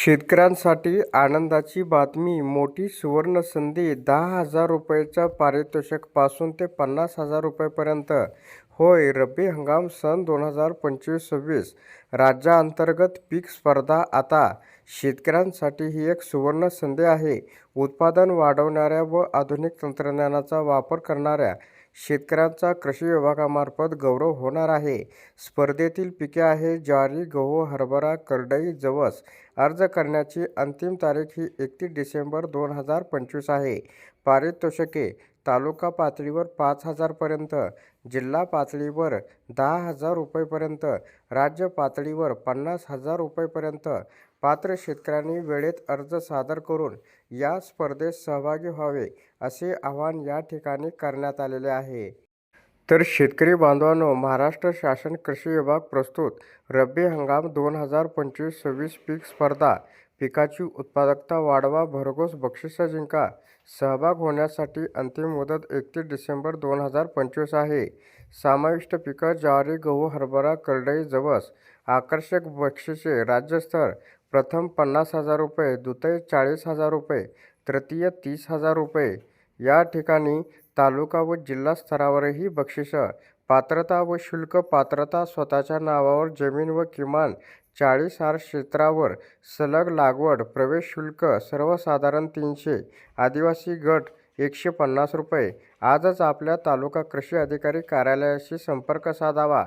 शेतकऱ्यांसाठी आनंदाची बातमी मोठी सुवर्णसंधी दहा हजार रुपयेचा पारितोषिकपासून ते पन्नास हजार रुपयेपर्यंत. होय रब्बी हंगाम सन दोन हजार पंचवीस सव्वीस राज्याअंतर्गत पीक स्पर्धा आता. शेतकऱ्यांसाठी ही एक सुवर्ण संधी आहे. उत्पादन वाढवणाऱ्या व आधुनिक तंत्रज्ञानाचा वापर करणाऱ्या शेतकऱ्यांचा कृषी विभागामार्फत गौरव होणार आहे. स्पर्धेतील पिके आहे ज्वारी गहू हरभरा करडई जवस. अर्ज करण्याची अंतिम तारीख ही एकतीस डिसेंबर दोन हजार पंचवीस आहे. पारितोषिके तालुका पातळीवर पाच हजारपर्यंत जिल्हा पातळीवर दहा हजार रुपयेपर्यंत राज्य पातळीवर पन्नास हजार रुपयेपर्यंत पात्र शेतकऱ्यांनी वेळेत अर्ज सादर करून या स्पर्धेत सहभागी व्हावे असे आवाहन या ठिकाणी करण्यात आलेले आहे. तर शेतकरी बांधवांनो महाराष्ट्र शासन कृषी विभाग प्रस्तुत रब्बी हंगाम दोन हजार पंचवीस सव्वीस पीक स्पर्धा. पिकाची उत्पादकता वाढवा भरघोस बक्षिसं जिंका. सहभाग होण्यासाठी अंतिम मुदत एकतीस डिसेंबर दोन हजार पंचवीस आहे. समाविष्ट पिकं ज्वारी गहू हरभरा करडई जवस आकर्षक बक्षिसे राज्यस्तर. प्रथम पन्नास हजार रुपये द्वितीय चाळीस हजार रुपये तृतीय तीस हजार रुपये या ठिकाणी तालुका व जिल्हा स्तरावरही बक्षिसं पात्रता व शुल्क पात्रता स्वतःच्या नावावर जमीन व किमान चाळीस आर क्षेत्रावर सलग लागवड प्रवेश शुल्क सर्वसाधारण तीनशे आदिवासी गट एकशे पन्नास रुपये. आजच आपल्या तालुका कृषी अधिकारी कार्यालयाशी संपर्क साधावा.